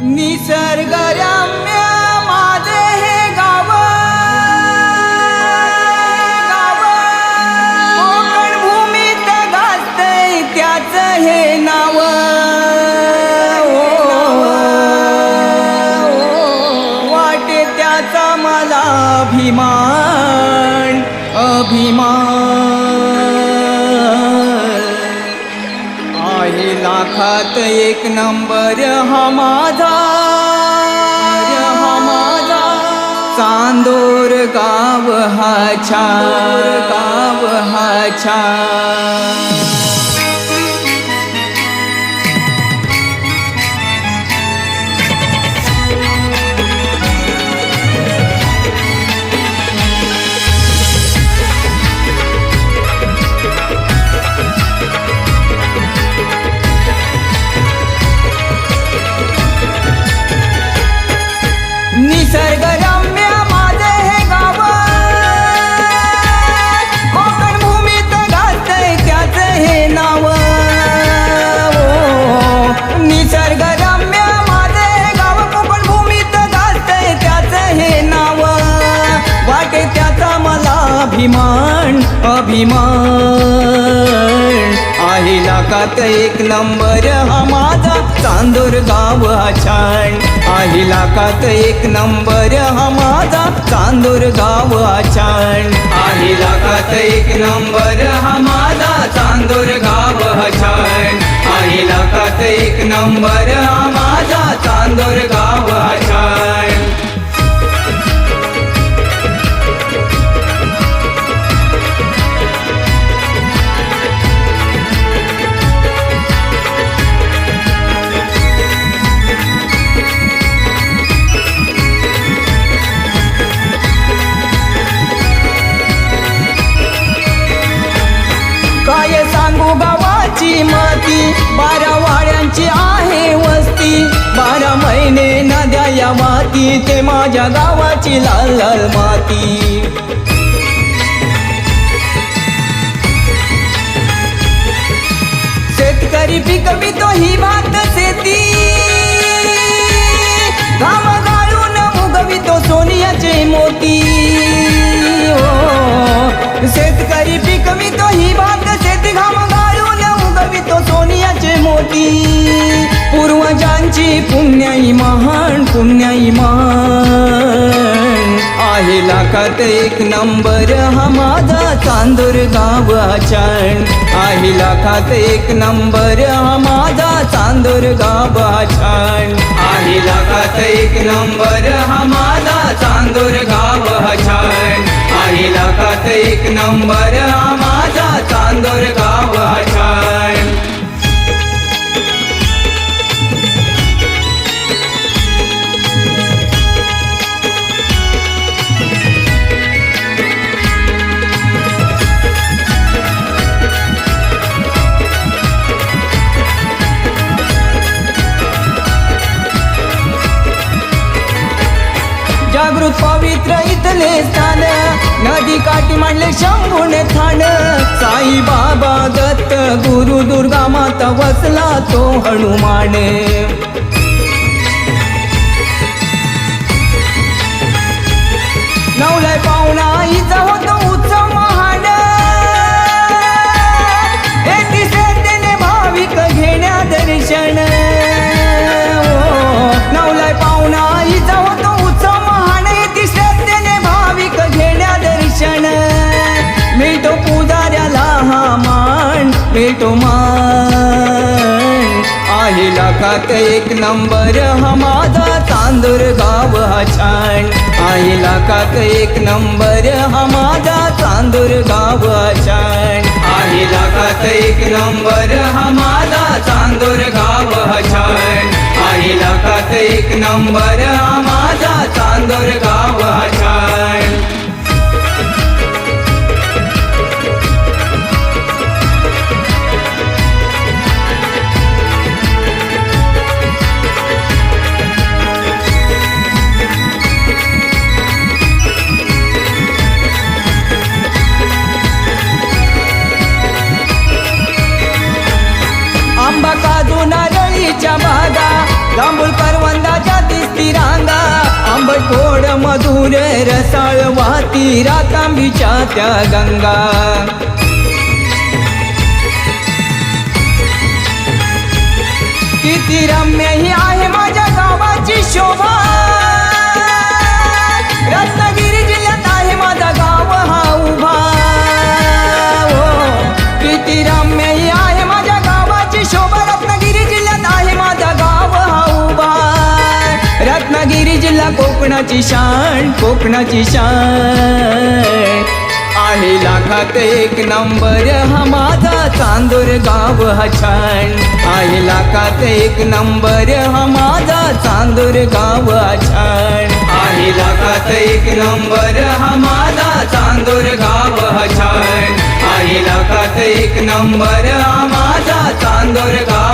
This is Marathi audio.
निसर्गरम्य माझे हे गाव. गाव कोकण भूमीत गाजतय त्याच हे नाव. वाटे त्याचा मला अभिमान अभिमान. लाखात एक नंबर हा माझा. हा माझा चांदोर गाव हा छा. गाव हा छा. अभिमान अभिमान. आहे लाखात एक नंबर हा माझा चांदूर गाव हा छान. आहे लाखात एक नंबर हा माझा चांदूर गाव हा छान. आहे लाखात एक नंबर हा माझा चांदूर गाव हा छान. आहे लाखात एक नंबर हा माझा गावाची माती बारा वाड्यांची आहे वस्ती. बारा महिने नद्या या माती ते माझ्या गावाची लाल लाल माती. शेतकरी पिकवितो ही भात शेती. घाम गाळून उगवितो सोनियाचे मोती. हो शेतकरी सोनियाचे पूर्वजांची पुण्याई महान पुण्याई महान. आहे लाखात एक नंबर हा माझा चांदूर गाव छान आहे लाखात एक नंबर हा माझा चांदूर गाव छान आहे लाखात एक नंबर हा माझा चांदूर गाव छान आहे लाखात एक नंबर हा जागृत पवित्र इथले स्थान. नदी काठी मांडले शंभूने थान. साई बाबा दत्त गुरु दुर्गा माता वसला तो हनुमान. मान आहिला मान आहे लाखात एक नंबर हा माझा तांदूर गाव हा छान आहे लाखात एक नंबर हा माझा तांदूर गाव हा छान आहे लाखात एक नंबर हा माझा तांदूर गाव हा छान आहे लाखात एक नंबर हा मधून रसाळ वाती रातांबीच्या त्या गंगा. किती रम्य ही आहे माझ्या गावाची शोभा. रत्नागिरी कोकणाची शान कोकणाची शान. आहे लाखात एक नंबर हा माझा चांदूर गाव हा छान. आहे लाखात एक नंबर हा माझा चांदूर गाव हा छान. आहे लाखात एक नंबर हा माझा चांदूर गाव हा छान. आहे लाखात एक नंबर हा माझा चांदूर गाव